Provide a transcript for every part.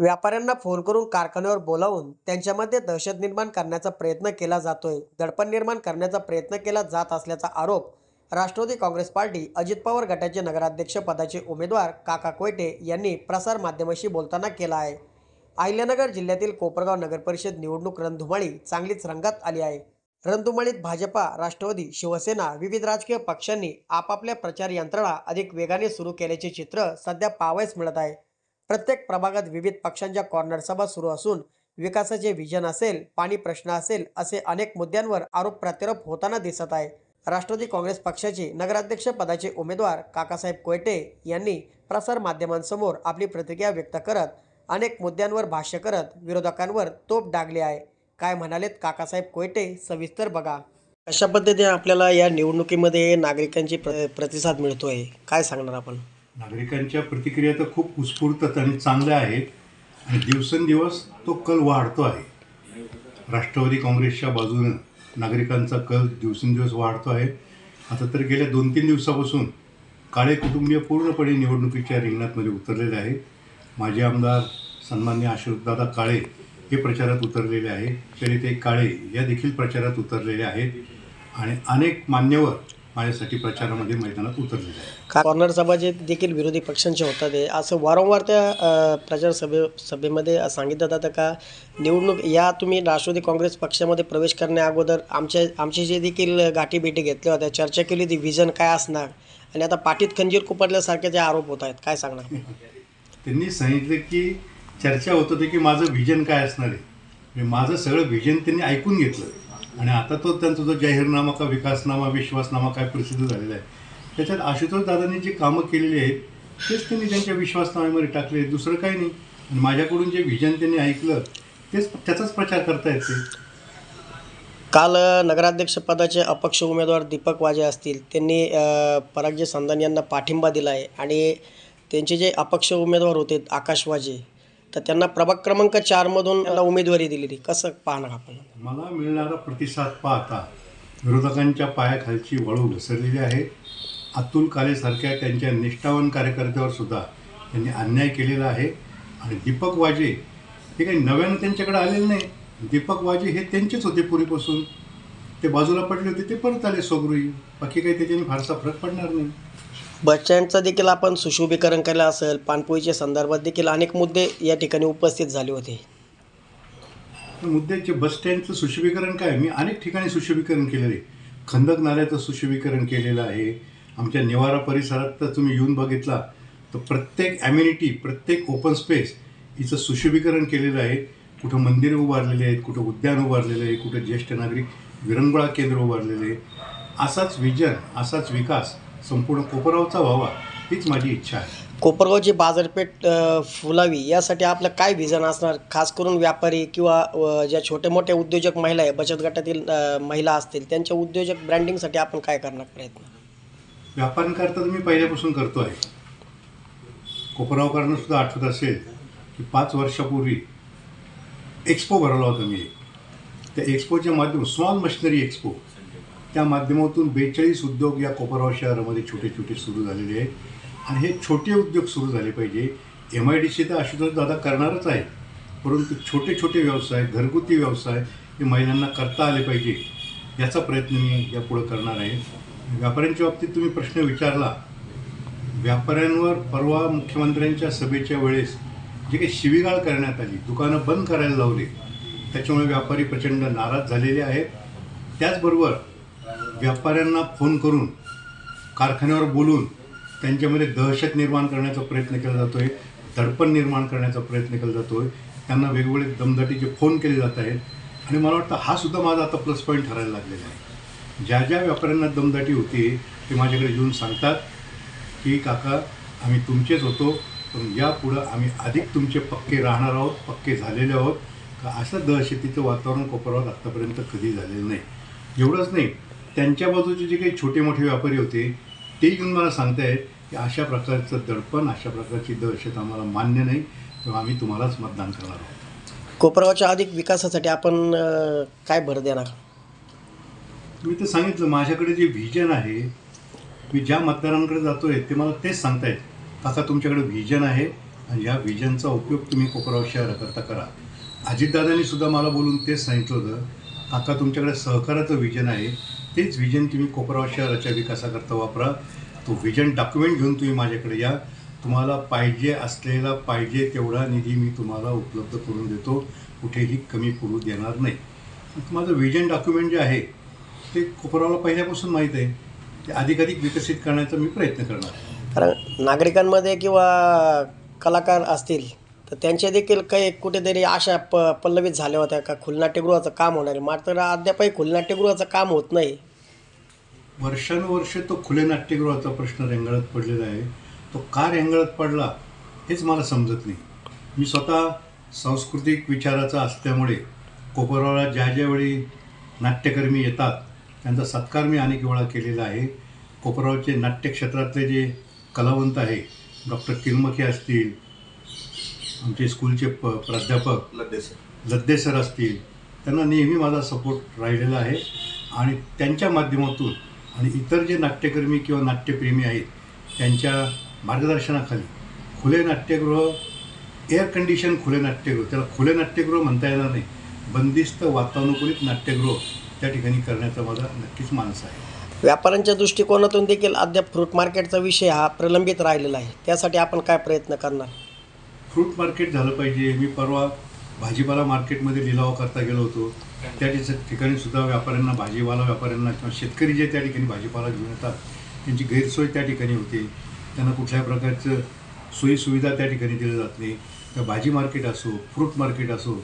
व्यापाऱ्यांना फोन करून कारखान्यावर बोलावून त्यांच्यामध्ये दहशत निर्माण करण्याचा प्रयत्न केला जातोय. दडपण निर्माण करण्याचा प्रयत्न केला जात असल्याचा आरोप राष्ट्रवादी काँग्रेस पार्टी अजित पवार गटाचे नगराध्यक्ष पदाचे उमेदवार काका कोयटे यांनी प्रसार माध्यमाशी बोलताना केला आहे. अहिल्यानगर जिल्ह्यातील कोपरगाव नगरपरिषद निवडणूक रणधुमाळी चांगलीच रंगात आली आहे. रणधुमाळीत भाजपा राष्ट्रवादी शिवसेना विविध राजकीय पक्षांनी आपापल्या प्रचार यंत्रणा अधिक वेगाने सुरू केल्याचे चित्र सध्या पावायस मिळत आहे. प्रत्येक प्रभागात विविध पक्षांच्या कॉर्नर सभा सुरू असून विकासाचे विजन असेल पाणी प्रश्न असेल असे अनेक मुद्द्यांवर आरोप प्रत्यारोप होताना दिसत आहे. राष्ट्रवादी काँग्रेस पक्षाचे नगराध्यक्ष पदाचे उमेदवार काकासाहेब कोयटे यांनी प्रसार माध्यमांसमोर आपली प्रतिक्रिया व्यक्त करत अनेक मुद्द्यांवर भाष्य करत विरोधकांवर तोप डागली आहे. काय म्हणालेत काकासाहेब कोयटे? सविस्तर बघा. अशा पद्धतीने आपल्याला या निवडणुकीमध्ये नागरिकांची प्र प्रतिसाद मिळतोय? काय सांगणार आपण? नागरिकांच्या प्रतिक्रिया तर खूप उत्स्फूर्त आणि चांगल्या आहेत. आणि दिवसेंदिवस तो कल वाढतो आहे. राष्ट्रवादी काँग्रेसच्या बाजूनं नागरिकांचा कल दिवसेंदिवस वाढतो आहे. आता तर गेल्या दोन तीन दिवसापासून काळे कुटुंबीय पूर्णपणे निवडणुकीच्या रिंगणातमध्ये उतरलेले आहे माजी आमदार सन्मान्य अशोकदादा काळे हे प्रचारात उतरलेले आहे चरिते काळे या देखील प्रचारात उतरलेले आहेत. आणि अनेक मान्यवर माझ्यासाठी प्रचारामध्ये मैदानात उतरलेले आहेत. कॉर्नर सभा जे देखील विरोधी पक्षांचे होतात असं वारंवार त्या अ, प्रचार सभे सभेमध्ये सांगितलं जातं का? निवडणूक या तुम्ही राष्ट्रवादी काँग्रेस पक्षामध्ये प्रवेश करण्या अगोदर आमच्या आमची जे देखील गाठीभेटी घेतल्या होत्या चर्चा केली ती विजन काय असणार? आणि आता पाठीत खंजीर कुपटल्यासारखे जे आरोप होत आहेत काय सांगणार? त्यांनी सांगितलं की चर्चा होत होती की माझं व्हिजन काय असणार आहे? म्हणजे माझं सगळं व्हिजन त्यांनी ऐकून घेतलं. आणि आता तो त्यांचा जो जाहीरनामा का विकासनामा विश्वासनामा काय प्रसिद्ध झालेला आहे त्याच्यात आशुतोष दादांनी जी कामं केलेली आहेत तेच त्यांनी त्यांच्या विश्वासनाम्यामध्ये टाकले दुसरं काही नाही. आणि माझ्याकडून जे व्हिजन त्यांनी ऐकलं तेच त्याचाच प्रचार करता येते काल नगराध्यक्षपदाचे अपक्ष उमेदवार दीपक वाजे असतील त्यांनी अ, परागजी संधान यांना पाठिंबा दिला आहे आणि त्यांचे जे अपक्ष उमेदवार होते आकाश वाजे तर त्यांना प्रभाग क्रमांक चारमधून त्यांना उमेदवारी दिलेली कसं पाहणार आपण? मला मिळणारा प्रतिसाद पाहता विरोधकांच्या पायाखालची वळू घसरलेली आहे. अतुल कालेसारख्या त्यांच्या निष्ठावान कार्यकर्त्यावर सुद्धा त्यांनी अन्याय केलेला आहे. आणि दीपक वाजे हे काही नव्यानं त्यांच्याकडे आलेले नाही. दीपक वाजे हे त्यांचेच होते पूर्वीपासून. ते बाजूला पडले होते ते परत आले सोगरुई बाकी काही त्याच्याने फारसा फरक पडणार नाही. बसस्टँडचं देखील आपण सुशोभीकरण केलं असेल पाणपोईच्या संदर्भात देखील अनेक मुद्दे या ठिकाणी उपस्थित झाले होते. मुद्द्याचे बस स्टँडचं सुशोभीकरण काय? मी अनेक ठिकाणी सुशोभीकरण केलेलं. आहे खंदक नाल्याचं सुशोभीकरण केलेलं आहे. आमच्या निवारा परिसरात तर तुम्ही येऊन बघितला. तर प्रत्येक ॲम्युनिटी प्रत्येक ओपन स्पेस हिचं सुशोभीकरण केलेलं आहे. कुठं मंदिरं उभारलेले आहेत कुठं उद्यान उभारलेलं आहे कुठं ज्येष्ठ नागरिक विरंगुळा केंद्र उभारलेले आहे. असाच विजन असाच विकास संपूर्ण कोपरावचा व्हावा हीच माझी इच्छा आहे. कोपरगावची बाजारपेठ अ, फुलावी यासाठी आपलं काय विजन असणार? खास करून व्यापारी किंवा अ, ज्या छोटे मोठे उद्योजक महिला आहे बचत गटातील अ, महिला असतील त्यांच्या उद्योजक ब्रँडिंगसाठी आपण काय करणार प्रयत्न? व्यापाऱ्यांकरता तर मी पहिल्यापासून करतो आहे. कोपरावकरांना सुद्धा आठवत असेल की पाच वर्षापूर्वी एक्सपो भरवला होता मी. एक. त्या एक्सपोच्या माध्यम स्मॉल मशिनरी एक्सपो त्या माध्यमातून बेचाळीस उद्योग या कोपराव शहरामध्ये छोटे छोटे सुरू झालेले आहेत. आणि हे छोटे उद्योग सुरू झाले पाहिजे. एम आय डी सी तर आशुतोष दादा करणारच आहे. परंतु छोटे छोटे व्यवसाय घरगुती व्यवसाय हे महिलांना करता आले पाहिजे याचा प्रयत्न मी यापुढं करणार आहे. व्यापाऱ्यांच्या बाबतीत तुम्ही प्रश्न विचारला. व्यापाऱ्यांवर परवा मुख्यमंत्र्यांच्या सभेच्या वेळेस जे काही शिवीगाळ करण्यात आली दुकानं बंद करायला लावली त्याच्यामुळे व्यापारी प्रचंड नाराज झालेले आहेत. त्याचबरोबर व्यापाऱ्यांना फोन करून कारखान्यावर बोलून त्यांच्यामध्ये दहशत निर्माण करण्याचा प्रयत्न केला जातो आहे दडपण निर्माण करण्याचा प्रयत्न केला जातो आहे त्यांना वेगवेगळे दमदाटीचे फोन केले जात आहेत. आणि मला वाटतं हा सुद्धा माझा आता प्लस पॉईंट ठरायला लागलेला आहे. ज्या ज्या व्यापाऱ्यांना दमदाटी होती ते माझ्याकडे येऊन सांगतात की काका आम्ही तुमचेच होतो पण यापुढं आम्ही अधिक तुमचे पक्के राहणार आहोत पक्के झालेले आहोत. का असं दहशतीचं वातावरण कोपरावर आत्तापर्यंत कधी झालेलं नाही. एवढंच नाही. त्यांच्या बाजूचे जे काही छोटे मोठे व्यापारी होते ते येऊन मला सांगतायत की अशा प्रकारचं दडपण अशा प्रकारची दहशत आम्हाला मान्य नाही तेव्हा आम्ही तुम्हालाच मतदान करणार आहोत. कोपरगावच्या अधिक विकासासाठी आपण काय भर देणार? मी तर सांगितलं माझ्याकडे जे व्हिजन आहे मी ज्या मतदारांकडे जातोय ते मला तेच सांगतायत. काका तुमच्याकडे व्हिजन आहे आणि या विजनचा उपयोग तुम्ही कोपराव शहराकरता करा. अजितदादांनी सुद्धा मला बोलून तेच सांगितलं होतं. काका तुमच्याकडे सहकाराचं विजन आहे. तेच विजन तुम्ही कोपराव शहराच्या विकासाकरता वापरा. तो विजन डॉक्युमेंट घेऊन तुम्ही माझ्याकडे या. तुम्हाला पाहिजे असलेला पाहिजे तेवढा निधी मी तुम्हाला उपलब्ध करून देतो. कुठेही कमी पडू देणार नाही. माझं विजन डॉक्युमेंट जे आहे ते कोपरावला पहिल्यापासून माहीत आहे. ते अधिकाधिक विकसित करण्याचा मी प्रयत्न करणार कारण नागरिकांमध्ये किंवा कलाकार असतील तर त्यांच्या देखील काही कुठेतरी आशा प पल्लवित झाल्या होत्या का खुलनाट्यगृहाचं काम होणार आहे? मात्र अद्यापही खुलनाट्यगृहाचं काम होत नाही. वर्षानुवर्ष तो खुले नाट्यगृहाचा प्रश्न रेंगाळत पडलेला आहे. तो का रेंगाळत पडला हेच मला समजत नाही. मी स्वतः सांस्कृतिक विचाराचा असल्यामुळे कोपरवाला ज्या ज्यावेळी नाट्यकर्मी येतात त्यांचा सत्कार मी अनेक वेळा केलेला आहे. कोपरावचे नाट्यक्षेत्रातले जे कलावंत आहे डॉक्टर किरमखे असतील आमचे स्कूलचे प प्राध्यापक लद्दे सर. असतील त्यांना नेहमी माझा सपोर्ट राहिलेला आहे. आणि त्यांच्या माध्यमातून आणि इतर जे नाट्यकर्मी किंवा नाट्यप्रेमी आहेत त्यांच्या मार्गदर्शनाखाली खुले नाट्यगृह एअर कंडिशन खुले नाट्यगृह त्याला खुले नाट्यगृह म्हणता येणार नाही. बंदिस्त वातानुकूलित नाट्यगृह त्या ठिकाणी करण्याचा माझा नक्कीच मानस आहे. व्यापाऱ्यांच्या दृष्टिकोनातून देखील अद्याप फ्रूट मार्केटचा विषय हा प्रलंबित राहिलेला आहे. त्यासाठी आपण काय प्रयत्न करणार? फ्रूट मार्केट झालं पाहिजे. मी परवा भाजीपाला मार्केटमध्ये लिलाव करता गेलो होतो. त्या ठिकाणी सुद्धा व्यापाऱ्यांना भाजीपाला व्यापाऱ्यांना किंवा शेतकरी जे त्या ठिकाणी भाजीपाला घेऊन येतात त्यांची गैरसोय त्या ठिकाणी होते. त्यांना कुठल्याही प्रकारचं सोयीसुविधा त्या ठिकाणी दिल्या जात नाही. तर भाजी मार्केट असो फ्रूट मार्केट असो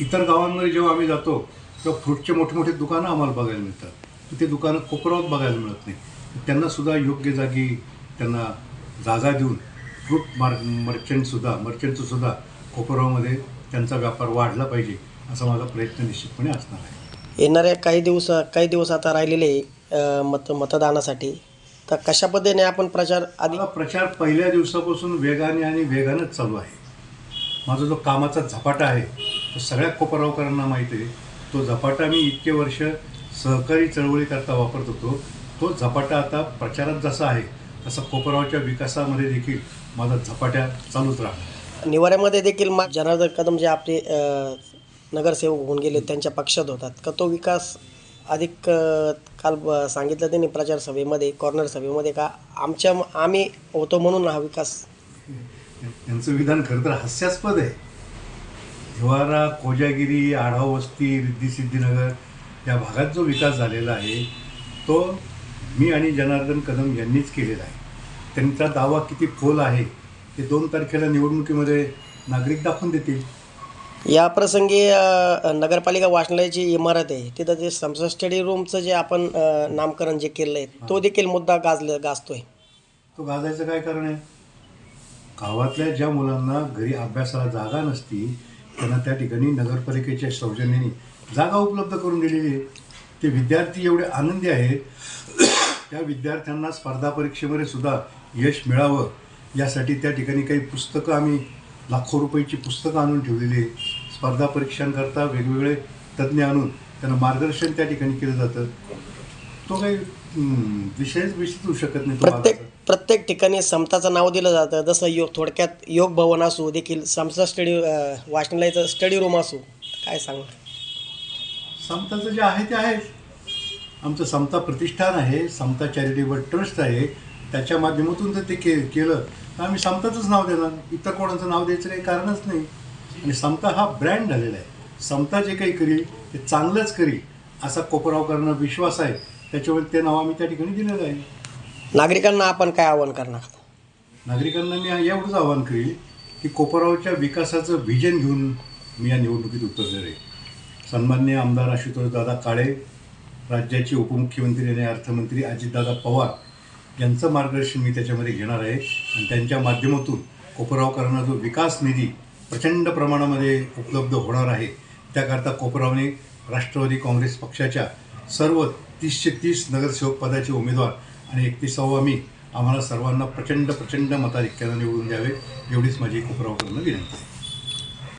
इतर गावांमध्ये जेव्हा आम्ही जातो तेव्हा फ्रूटचे मोठे मोठे दुकानं आम्हाला बघायला मिळतात. ते दुकानं कोपरावत बघायला मिळत नाही. त्यांनासुद्धा योग्य जागी त्यांना जागा देऊन फ्रूट मार मर्चंटसुद्धा मर्चंटचंसुद्धा कोपरावमध्ये त्यांचा व्यापार वाढला पाहिजे असा माझा प्रयत्न निश्चितपणे असणार आहे. येणाऱ्या काही दिवस काही दिवस आता राहिलेले मत मतदानासाठी तर कशा पद्धतीने आपण प्रचार आधी प्रचार पहिल्या दिवसापासून वेगाने आणि वेगानंच चालू आहे. माझा जो कामाचा झपाटा आहे तो सगळ्या कोपरावकरांना माहीत आहे. तो झपाटा मी इतके वर्ष सहकारी चळवळीकरता वापरत होतो. तो झपाटा आता प्रचारात जसा आहे तसा कोपरावच्या विकासामध्ये देखील माझा झपाट्या चालूच राहणार. निवाऱ्यामध्ये देखील मा जनार्दन कदम जे आपले नगरसेवक होऊन गेले त्यांच्या पक्षात होतात. का तो विकास अधिक काल सांगितलं त्यांनी प्रचार सभेमध्ये कॉर्नर सभेमध्ये का आमच्या आम्ही होतो म्हणून हा विकास? यांचं विधान खरं तर हास्यास्पद आहे. हिवारा कोजागिरी आढाव वस्ती रिद्धी सिद्धीनगर या भागात जो विकास झालेला आहे तो मी आणि जनार्दन कदम यांनीच केलेला आहे. त्यांचा दावा किती फोल आहे ते दोन तारखेला निवडणुकीमध्ये नागरिक दाखवून देतील. या प्रसंगी नगरपालिका वाचनालयाची इमारत आहे. तिथं जे समसा स्टडी रूमचं जे आपण नामकरण जे केलं आहे तो देखील मुद्दा गाजलं गाजतोय. तो गाजायचं काय कारण आहे? गावातल्या ज्या मुलांना घरी अभ्यासाला जागा नसती त्यांना त्या ठिकाणी नगरपालिकेच्या सौजन्याने जागा उपलब्ध करून दिलेली आहे. ते विद्यार्थी एवढे आनंदी आहेत. त्या विद्यार्थ्यांना स्पर्धा परीक्षेमध्ये सुद्धा यश मिळावं यासाठी त्या ठिकाणी काही पुस्तकं आम्ही लाखो रुपयाची पुस्तकं आणून ठेवलेली आहे स्पर्धा परीक्षांकरता वेगवेगळे तज्ज्ञ आणून त्यांना मार्गदर्शन त्या ठिकाणी केलं जातं. तो काही विषयच विचारू शकत नाही प्रत्येक. प्रत्येक ठिकाणी समताचं नाव दिलं जातं. जसं योग थोडक्यात योग भवन असू देखील समता स्टडी वाचनालयाचं स्टडी रूम असू. काय सांगणार? समताचं जे आहे ते आहे. आमचं समता प्रतिष्ठान आहे समता चॅरिटेबल ट्रस्ट आहे. त्याच्या माध्यमातून जर ते के केलं. तर आम्ही समताचंच नाव देणार. इतर कोणाचं नाव द्यायचं काही कारणच नाही. आणि समता हा ब्रँड झालेला आहे. समता जे काही करील ते चांगलंच करील असा कोपरावकरांना विश्वास आहे. त्याच्यावर ते नाव आम्ही त्या ठिकाणी दिलेलं आहे. नागरिकांना आपण काय आवाहन करणार? नागरिकांना मी एवढंच आवाहन करील की कोपरावच्या विकासाचं व्हिजन घेऊन मी या निवडणुकीत उतरलेलो आहे. सन्मान्य आमदार आशुतोष दादा काळे राज्याचे उपमुख्यमंत्री आणि अर्थमंत्री अजितदादा पवार यांचं मार्गदर्शन मी त्याच्यामध्ये घेणार आहे. आणि त्यांच्या माध्यमातून कोपरावकरांना जो विकास निधी प्रचंड प्रमाणामध्ये उपलब्ध होणार आहे त्याकरता कोपरावने राष्ट्रवादी काँग्रेस पक्षाच्या सर्व तीसशे तीस नगरसेवक पदाचे उमेदवार आणि एकतीसावा मी आम्हाला सर्वांना प्रचंड प्रचंड मताधिक्यानं निवडून द्यावे एवढीच माझी कोपरावकरांना विनंती आहे.